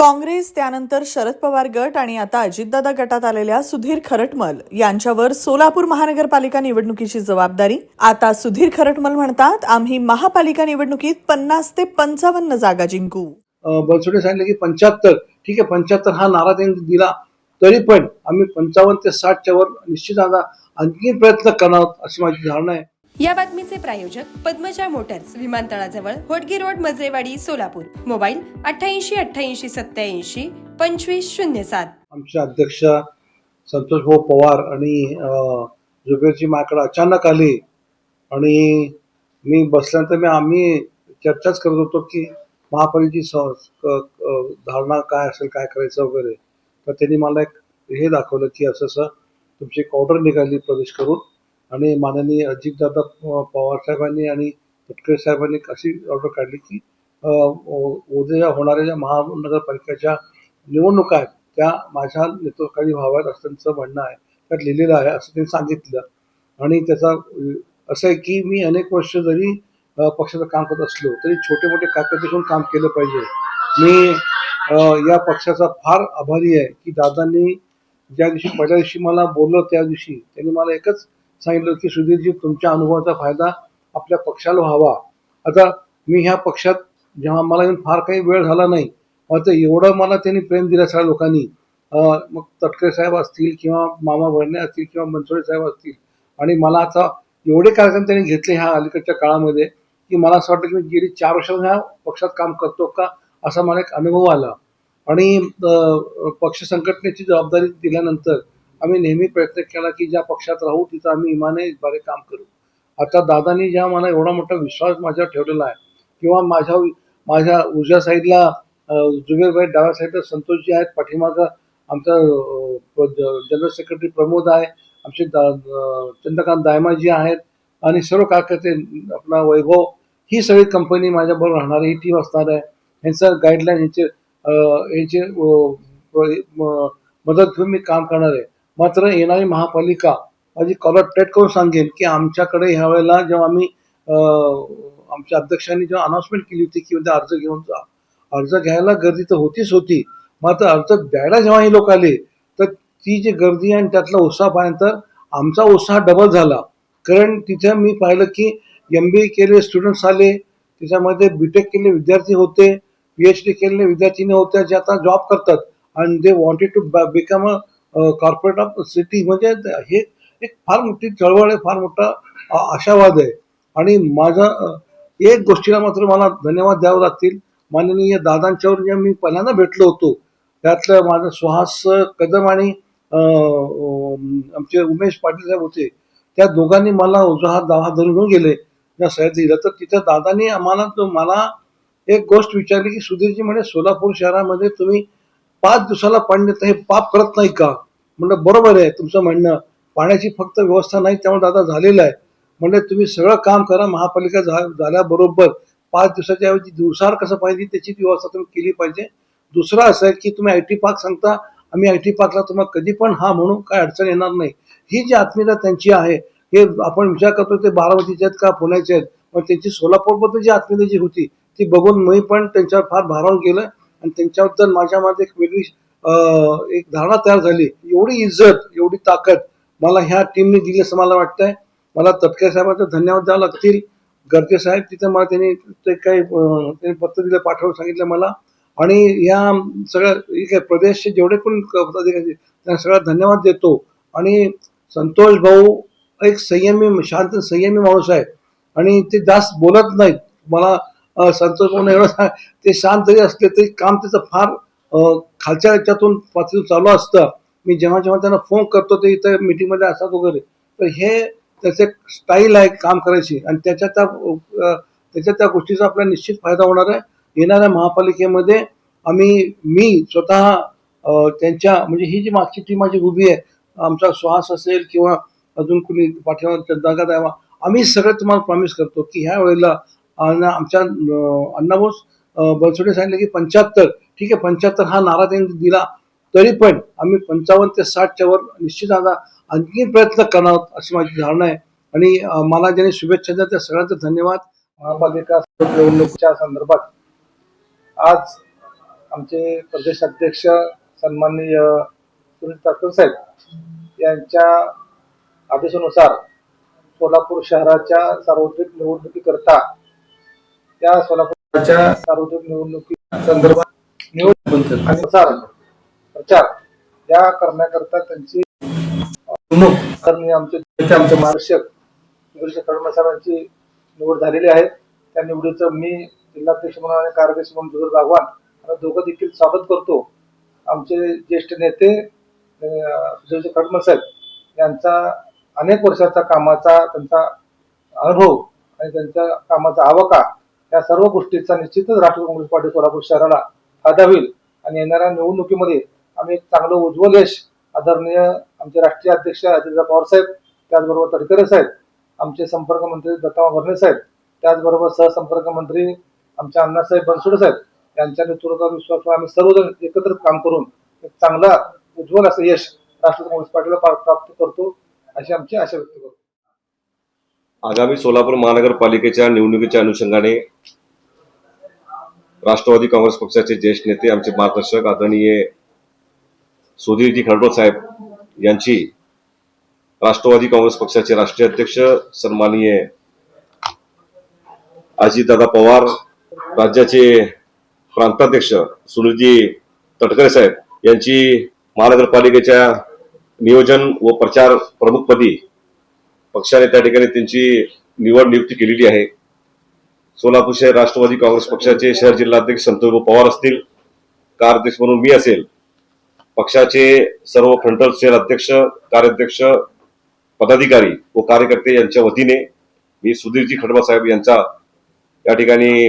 काँग्रेस त्यानंतर शरद पवार गट आणि आता अजितदादा गटात आलेल्या सुधीर खरटमल यांच्यावर सोलापूर महानगरपालिका निवडणुकीची जबाबदारी. आता सुधीर खरटमल म्हणतात आम्ही महापालिका निवडणुकीत पन्नास ते पंचावन्न जागा जिंकू. बनसोडे सांगितलं की पंच्याहत्तर. ठीक आहे पंच्याहत्तर हा नारा त्यांनी दिला. तरी पण आम्ही पंचावन्न ते साठच्या वर निश्चित आता आणखी प्रयत्न करणार आहोत अशी माझी धारणा आहे. या बातमीचे प्रायोजक पद्मजा मोटर्स विमानतळाजवळ होडगी रोड मजरेवाडी सोलापूर. मोबाईल अठ्ठ्याऐंशी अठ्ठ्याऐंशी सत्याऐंशी पंचवीस शून्य सात. आमचे अध्यक्ष संतोष भाऊ पवार आणि जुबेरची माकडं अचानक आली आणि मी बसल्यानंतर मी आम्ही चर्चाच करत होतो की महापालिकेची क- धारणा काय असेल काय करायचं वगैरे. तर त्यांनी मला एक हे दाखवलं की असं असं तुमची एक ऑर्डर निघाली प्रवेश करून. आणि माननीय अजितदादा प- पवार साहेबांनी आणि तटकरे साहेबांनी अशी ऑर्डर काढली की उद्या होणाऱ्या ज्या महानगरपालिकेच्या निवडणुका आहेत त्या माझ्या नेतृत्वाखाली व्हाव्यात असं त्यांचं म्हणणं आहे त्यात लिहिलेलं आहे असं त्यांनी सांगितलं. आणि त्याचा असं आहे की मी अनेक वर्ष जरी पक्षाचं काम करत असलो तरी छोटे मोठे काका काम केलं पाहिजे. मी या पक्षाचा फार आभारी आहे की दादांनी ज्या दिवशी पहिल्या दिवशी मला बोललं त्या दिवशी त्यांनी मला एकच सांगितलं की सुधीरजी तुमच्या अनुभवाचा फायदा आपल्या पक्षाला व्हावा. आता मी ह्या पक्षात जेव्हा मला येऊन फार काही वेळ झाला नाही आता एवढं मला त्यांनी प्रेम दिलं सगळ्या लोकांनी. मग तटकरे साहेब असतील किंवा मामा भरणे असतील किंवा मनसोळे साहेब असतील. आणि मला आता एवढे कार्यक्रम त्यांनी घेतले ह्या अलीकडच्या काळामध्ये की मला असं वाटतं की मी गेली चार वर्ष ह्या पक्षात काम करतो का असा मला एक अनुभव आला. आणि पक्ष संघटनेची जबाबदारी दिल्यानंतर आम्ही नेहमी प्रयत्न केला की ज्या पक्षात राहू तिथं आम्ही इमानेद्वारे काम करू. आता दादानी ज्या मला एवढा मोठा विश्वास माझ्यावर ठेवलेला आहे किंवा माझ्या माझ्या उजव्या साईडला जुबेरभाई डाव्या साईडला संतोषजी आहेत पाठीमागं आमचा जनरल सेक्रेटरी प्रमोद आहे आमचे दा- चंद्रकांत दायमाजी आहेत आणि सर्व कार्यकर्ते आपला वैभव ही सगळी कंपनी माझ्याबरोबर राहणार ही टीम असणार आहे. यांचं गाईडलाईन यांचे यांचे म- मदत घेऊन मी काम करणार आहे. मात्र येणारी महापालिका माझी कॉलर टेट करून सांगेन की आमच्याकडे ह्या वेळेला जेव्हा आम्ही आमच्या अध्यक्षांनी जेव्हा अनाउन्समेंट केली होती की उद्या अर्ज घेऊन जा अर्ज घ्यायला गर्दी तर होतीच होती मात्र अर्ज द्यायला जेव्हा हे लोक आले तर ती जी गर्दी आणि त्यातला उत्साह पाहिल्यानंतर आमचा उत्साह डबल झाला. कारण तिथे मी पाहिलं की एम बी ए केले स्टुडंट्स आले त्याच्यामध्ये बी टेक केले विद्यार्थी होते पी एच डी केलेले विद्यार्थिनी होत्या जे आता जॉब करतात. आणि they wanted to become a corporate of city म्हणजे हे एक फार मोठी चळवळ आहे फार मोठा आशावाद आहे. आणि माझा एक गोष्टीला मात्र मला धन्यवाद द्यावे लागतील. माननीय दादांच्यावर जे मी पहिल्यांदा भेटलो होतो त्यातलं माझं सुहास कदम आणि आमचे उमेश पाटील साहेब होते त्या दोघांनी मला उजवा हात धरून घेऊन गेले. त्या सह्या दिलं तर तिथं दादांनी आम्हाला मला एक गोष्ट विचारली की सुधीरजी म्हणजे सोलापूर शहरामध्ये तुम्ही पाच दिवसाला पाणी देतं हे पाप करत नाही का? म्हणलं बरोबर आहे तुमचं म्हणणं. पाण्याची फक्त व्यवस्था नाही त्यामुळे दादा झालेलं आहे. म्हणजे तुम्ही सगळं काम करा महापालिका झा झाल्याबरोबर पाच दिवसाच्या ऐवजी दिवसावर कसं पाहिजे त्याची व्यवस्था तुम्ही केली पाहिजे. दुसरं असं आहे की तुम्ही आय टी पार्क सांगता आम्ही आय टी पार्कला तुम्हाला कधी पण हा म्हणू काय अडचण येणार नाही. ही जी आत्मीयता त्यांची आहे हे आपण विचार करतो ते बारामतीचे आहेत का पुण्याचे आहेत? पण त्यांची सोलापूरबद्दल जी आत्मीयता जी होती ती बघून मी पण त्यांच्यावर फार भारावून गेलं आणि त्यांच्याबद्दल माझ्यामध्ये एक वेगळी एक धारणा तयार झाली. एवढी इज्जत एवढी ताकद मला ह्या टीमने दिली असं मला वाटतंय. मला तटके साहेबांचा धन्यवाद द्यावं लागतील. गर्जे साहेब तिथे मला त्यांनी ते काही त्यांनी पत्र दिलं पाठवून सांगितलं मला. आणि या सगळ्या प्रदेशचे जेवढे पण पदाधिकारी त्यांना सगळा धन्यवाद देतो. आणि संतोष भाऊ एक संयमी शांत संयमी माणूस आहे. आणि ते जास्त बोलत नाहीत. मला संतोष म्हणून एवढं ते शांत जरी असले तरी काम त्याचं फार खालच्या याच्यातून पातळीतून चालू असतं. मी जेव्हा जेव्हा त्यांना फोन करतो ते इथं मीटिंगमध्ये असतात वगैरे. तर हे त्याचे स्टाईल आहे काम करायची. आणि त्याच्या त्या त्याच्या त्या गोष्टीचा आपल्याला निश्चित फायदा होणार आहे. येणाऱ्या महापालिकेमध्ये आम्ही मी स्वतः त्यांच्या म्हणजे ही जी मागची टीम माझी उभी आहे आमचा श्वास असेल किंवा अजून कुणी पाठीवर चंदाका द्यावा आम्ही सगळं तुम्हाला प्रॉमिस करतो की ह्या वेळेला अं, आमच्या अण्णाभाऊस अण्णाभाऊ बनसोडे सांगितलं की पंच्याहत्तर. ठीक आहे पंच्याहत्तर हा नारा त्यांनी दिला. तरी पण आम्ही पंचावन्न ते साठच्या वर निश्चित आता आणखी प्रयत्न करणार आहोत अशी माझी धारणा आहे. आणि मला ज्यांनी शुभेच्छा दिल्या त्या सगळ्यांचे धन्यवाद. महापालिका निवडणुकीच्या संदर्भात आज आमचे प्रदेश अध्यक्ष सन्माननीय सुनील ताकूर साहेब यांच्या आदेशानुसार सोलापूर शहराच्या सार्वत्रिक निवडणुकीकरता त्या सोलापूरच्या सार्वजनिक निवडणुकी संदर्भात निवडणूक आणि प्रचार प्रचार या करण्याकरता त्यांची आमचे आमचे मार्गदर्शक सुरेश फडणवीस साहेबांची निवड झालेली आहे. त्या निवडीचं मी जिल्हाध्यक्ष म्हणून आणि कार्याध्यक्ष म्हणून जुगल बागवान आणि दोघं देखील स्वागत करतो. आमचे ज्येष्ठ नेते अं, सुरेश फडणवीस साहेब यांचा अनेक वर्षाचा कामाचा त्यांचा अनुभव आणि त्यांच्या कामाचा आवाका या सर्व गोष्टीचा निश्चितच राष्ट्रीय काँग्रेस पार्टी सोलापूर शहराला फायदा होईल. आणि येणाऱ्या निवडणुकीमध्ये आम्ही एक चांगलं उज्ज्वल यश आदरणीय आमचे राष्ट्रीय अध्यक्ष अजितदादा पवार साहेब त्याचबरोबर तडकरे साहेब आमचे संपर्क मंत्री दत्तामा भरणे साहेब त्याचबरोबर सहसंपर्क मंत्री आमच्या अण्णासाहेब बनसोडे साहेब यांच्या नेतृत्वावर विश्वास आम्ही सर्वजण एकत्र काम करून एक चांगला उज्ज्वल असं यश राष्ट्रवादी काँग्रेस पार्टीला प्राप्त करतो अशी आमची आशा व्यक्त करतो. आगामी सोलापूर महानगरपालिकेच्या निवडणुकीच्या अनुषंगाने राष्ट्रवादी काँग्रेस पक्षाचे ज्येष्ठ नेते आमचे मार्गदर्शक आदरणीय सुधीरजी खडबळ साहेब यांची राष्ट्रवादी काँग्रेस पक्षाचे राष्ट्रीय अध्यक्ष सन्माननीय अजितदादा पवार राज्याचे प्रांताध्यक्ष सुनीलजी तटकरे साहेब यांची महानगरपालिकेच्या नियोजन व प्रचार प्रमुखपदी पक्षाने त्या ठिकाणी त्यांची निवड नियुक्ती केलेली आहे. सोलापूर शहर राष्ट्रवादी काँग्रेस पक्षाचे शहर जिल्हाध्यक्ष संतोष पवार असतील कार्याध्यक्ष म्हणून मी असेल पक्षाचे सर्व फ्रंटल सेल अध्यक्ष कार्याध्यक्ष पदाधिकारी व कार्यकर्ते यांच्या वतीने मी सुधीरजी खडबा साहेब यांचा या ठिकाणी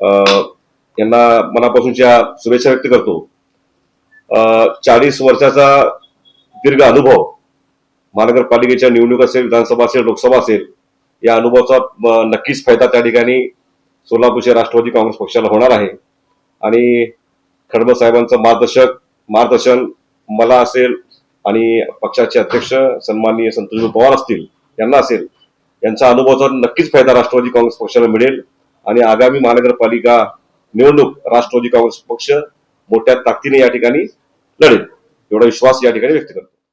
अं, यांना मनापासूनच्या शुभेच्छा व्यक्त करतो. चाळीस वर्षाचा दीर्घ अनुभव महानगरपालिकेच्या निवडणूक असेल विधानसभा असेल लोकसभा असेल या अनुभवाचा नक्कीच फायदा त्या ठिकाणी सोलापूरच्या राष्ट्रवादी काँग्रेस पक्षाला होणार आहे. आणि खडबळ साहेबांचं मार्गदर्शक मार्गदर्शन मला असेल आणि पक्षाचे अध्यक्ष सन्माननीय संतोष पवार असतील यांना असेल यांचा अनुभवाचा नक्कीच फायदा राष्ट्रवादी काँग्रेस पक्षाला मिळेल. आणि आगामी महानगरपालिका निवडणूक राष्ट्रवादी काँग्रेस पक्ष मोठ्या ताकदीने या ठिकाणी लढेल. एवढा विश्वास या ठिकाणी व्यक्त करतो.